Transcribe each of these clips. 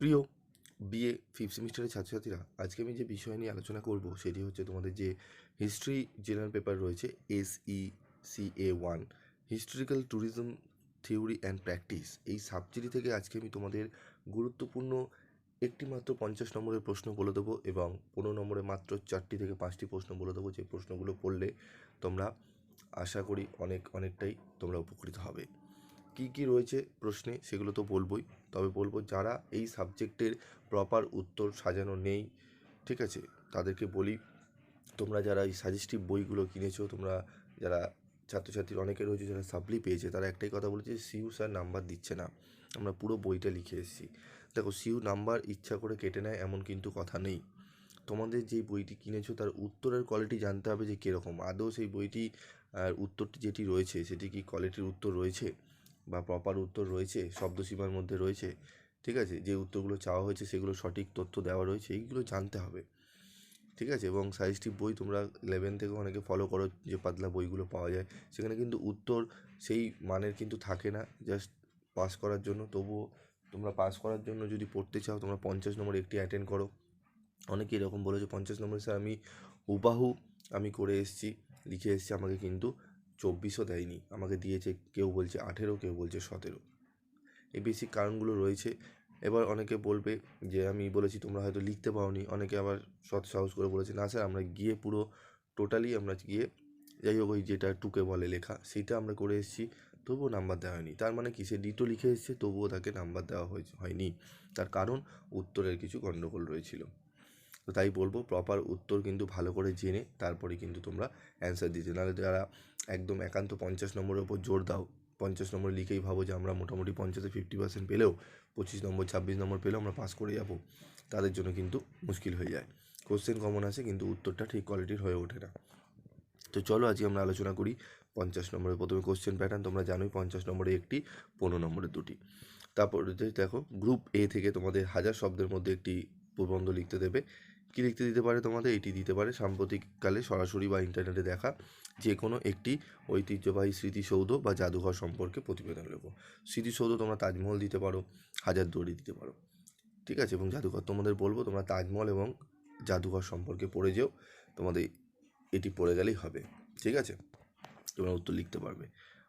প্রিয় BA fifth সেমিস্টারের ছাত্রছাত্রীরা, আজকে আমি যে বিষয় নিয়ে আলোচনা করব সেটি হচ্ছে তোমাদের যে হিস্ট্রি জেনারেল পেপার রয়েছে S E C A one historical tourism theory and practice এই সাবজেক্ট থেকে আজকে আমি তোমাদের গুরুত্বপূর্ণ একটি মাত্র পঞ্চাশ নম্বরের প্রশ্ন বলে দেবো এবং পনেরো নম্বরে মাত্র চারটি থেকে পাঁচটি প্রশ্ন বলে দেবো, যে প্রশ্নগুলো পড়লে তোমরা আশা করি অনেক অনেকটাই তোমরা উপকৃত হবে। কী কী রয়েছে প্রশ্নে সেগুলো তো বলবোই। তবে বলব যারা এই সাবজেক্টের প্রপার উত্তর সাজানো নেই, ঠিক আছে, তাদেরকে বলি, তোমরা যারা এই সাজেস্টিভ বইগুলো কিনেছো, তোমরা যারা ছাত্রছাত্রীর অনেকে রয়েছে যারা সাপ্লি পেয়েছে, তারা একটাই কথা বলেছে সিউ স্যার নাম্বার দিচ্ছে না। আমরা পুরো বইটা লিখে এসেছি। দেখো সিউ নাম্বার ইচ্ছা করে কেটে নেয়, এমন কিন্তু কথা নেই। তোমাদের যে বইটি কিনেছো, তার উত্তরের কোয়ালিটি জানতে হবে যে কীরকম। আদৌ সেই বইটি আর উত্তরটি যেটি রয়েছে, সেটি কি কোয়ালিটির উত্তর রয়েছে? বা প্রপার উত্তর রয়েছে শব্দসীমার মধ্যে রয়েছে, ঠিক আছে? যে উত্তরগুলো চাওয়া হয়েছে সেগুলো সঠিক তথ্য দেওয়া রয়েছে, এইগুলো জানতে হবে, ঠিক আছে? এবং সাজেস্টিভ বই তোমরা ইলেভেন থেকে অনেকে ফলো করো, যে পাতলা বইগুলো পাওয়া যায়। সেখানে কিন্তু উত্তর সেই মানের কিন্তু থাকে না জাস্ট পাস করার জন্য। তবুও তোমরা পাস করার জন্য যদি পড়তে চাও, তোমরা পঞ্চাশ নম্বর একটি অ্যাটেন্ড করো। অনেকে এরকম বলেছে, পঞ্চাশ নম্বর স্যার আমি হুবাহু আমি করে এসেছি, লিখে এসেছি, আমাকে কিন্তু চব্বিশও দেয়নি। আমাকে দিয়েছে কেউ বলছে আঠেরো, কেউ বলছে সতেরো। এই বেসিক কারণগুলো রয়েছে। এবার অনেকে বলবে যে, আমি বলেছি তোমরা হয়তো লিখতে পারোনি। অনেকে আবার সৎ সাহস করে বলেছে, না স্যার আমরা গিয়ে পুরো টোটালি আমরা গিয়ে যাই হোক, ওই যেটা টুকে বলে লেখা সেটা আমরা করে এসেছি, তবুও নাম্বার দেওয়া হয়নি। তার মানে কি সে ডিটো লিখে এসেছে, তবুও তাকে নাম্বার দেওয়া হয়নি। তার কারণ উত্তরের কিছু গণ্ডগোল রয়েছিল। তো তাই বলব প্রপার উত্তর কিন্তু ভালো করে জেনে তারপরে কিন্তু তোমরা অ্যান্সার দিতে। নাহলে যারা একদম একান্ত পঞ্চাশ নম্বরের ওপর জোর দাও, পঞ্চাশ নম্বর লিখেই ভাবো যে আমরা মোটামুটি পঞ্চাশে ফিফটি পার্সেন্ট পেলেও, পঁচিশ নম্বর, ছাব্বিশ নম্বর পেলেও আমরা পাস করে যাব, তাদের জন্য কিন্তু মুশকিল হয়ে যায়। কোশ্চেন কমন আসে কিন্তু উত্তরটা ঠিক কোয়ালিটির হয়ে ওঠে না। তো চলো আজকে আমরা আলোচনা করি পঞ্চাশ নম্বরের প্রথমে কোশ্চেন প্যাটার্ন তোমরা জানোই পঞ্চাশ নম্বরে একটি, পনেরো নম্বরে দুটি। তারপরে দেখো গ্রুপ এ থেকে তোমাদের হাজার শব্দের মধ্যে একটি প্রবন্ধ লিখতে দেবে। কী লিখতে দিতে পারে তোমাদের? এটি দিতে পারে। সাম্প্রতিককালে সরাসরি বা ইন্টারনেটে দেখা যে কোনো একটি ঐতিহ্যবাহী স্মৃতিসৌধ বা জাদুঘর সম্পর্কে প্রতিবেদন লেখো। স্মৃতিসৌধ তোমরা তাজমহল দিতে পারো, হাজারদুয়ারি দিতে পারো। ঠিক আছে? এবং জাদুঘর তোমাদের বলব, তোমরা তাজমহল এবং জাদুঘর সম্পর্কে পড়ে যেও। তোমাদের এটি পড়ে গেলেই হবে। ঠিক আছে? তোমরা উত্তর লিখতে পারবে।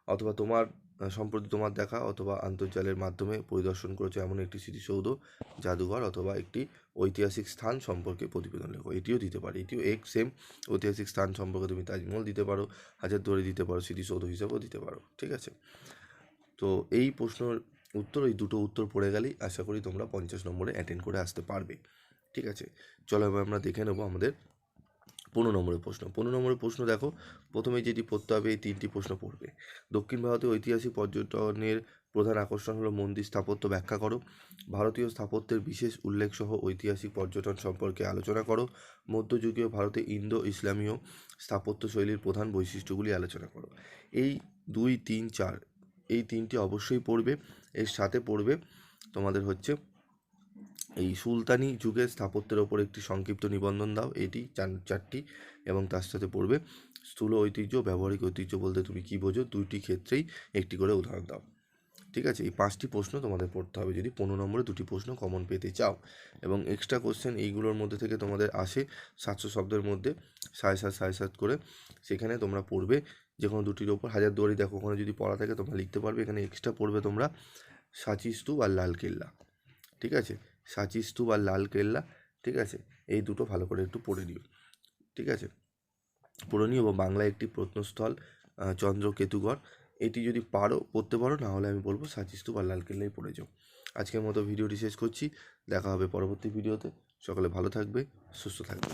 অথবা তোমার সম্প্রতি তোমার দেখা অথবা আন্তর্জালের মাধ্যমে পরিদর্শন করেছ এমন একটি স্মৃতিসৌধ, জাদুঘর অথবা একটি ঐতিহাসিক স্থান সম্পর্কে প্রতিবেদন লেখো। এটিও দিতে পারে। এটিও এক সেম ঐতিহাসিক স্থান সম্পর্কে তুমি তাজমহল দিতে পারো হাজারদুয়ারি দিতে পারো, স্মৃতিসৌধ হিসাবেও দিতে পারো। ঠিক আছে? তো এই প্রশ্নের উত্তর ওই দুটো উত্তর পড়ে গেলেই আশা করি তোমরা পঞ্চাশ নম্বরে অ্যাটেন্ড করে আসতে পারবে। ঠিক আছে? চলো এবার আমরা দেখে নেব আমাদের পনেরো নম্বরের প্রশ্ন। পনেরো নম্বরের প্রশ্ন দেখো, প্রথমে যেটি পড়তে হবে, এই তিনটি প্রশ্ন পড়বে। দক্ষিণ ভারতের ঐতিহাসিক পর্যটনের প্রধান আকর্ষণ হলো মন্দির স্থাপত্য ব্যাখ্যা করো। ভারতীয় স্থাপত্যের বিশেষ উল্লেখসহ ঐতিহাসিক পর্যটন সম্পর্কে আলোচনা করো। মধ্যযুগীয় ভারতে ইন্দো ইসলামীয় স্থাপত্য শৈলীর প্রধান বৈশিষ্ট্যগুলি আলোচনা করো। এই দুই, তিন, চার, এই তিনটি অবশ্যই পড়বে। এর সাথে পড়বে তোমাদের হচ্ছে এই সুলতানি যুগের স্থাপত্যের ওপর একটি সংক্ষিপ্ত নিবন্ধন দাও। এটি চার চারটি এবং তার সাথে পড়বে। স্থূল ঐতিহ্য, ব্যবহারিক ঐতিহ্য বলতে তুমি কী বোঝো? দুইটি ক্ষেত্রেই একটি করে উদাহরণ দাও। ঠিক আছে? এই পাঁচটি প্রশ্ন তোমাদের পড়তে হবে। যদি পনেরো নম্বরে দুটি প্রশ্ন কমন পেতে চাও এবং এক্সট্রা কোশ্চেন এইগুলোর মধ্যে থেকে তোমাদের আসে সাতশো শব্দের মধ্যে, সাড়ে সাত সাড়ে সাত করে, সেখানে তোমরা পড়বে যে কোনো দুটির ওপর। হাজার দুয়ারি দেখো, ওখানে যদি পড়া থাকে তোমরা লিখতে পারবে। এখানে এক্সট্রা পড়বে তোমরা সাঁচি স্তূপ আর লাল কেল্লা। ঠিক আছে? সাঁচি স্তূপ আর লাল কেল্লা, ঠিক আছে? এই দুটো ভালো করে একটু পড়ে নিও, ঠিক আছে? পড়ে নিও বা বাংলায় একটি প্রত্নস্থল চন্দ্রকেতুগড়, এটি যদি পারো পড়তে পারো না হলে আমি বলব সাঁচি স্তূপ আর লাল কেল্লাই পড়ে যাও। আজকের মতো ভিডিওটি শেষ করছি, দেখা হবে পরবর্তী ভিডিওতে। সকালে ভালো থাকবে, সুস্থ থাকবে।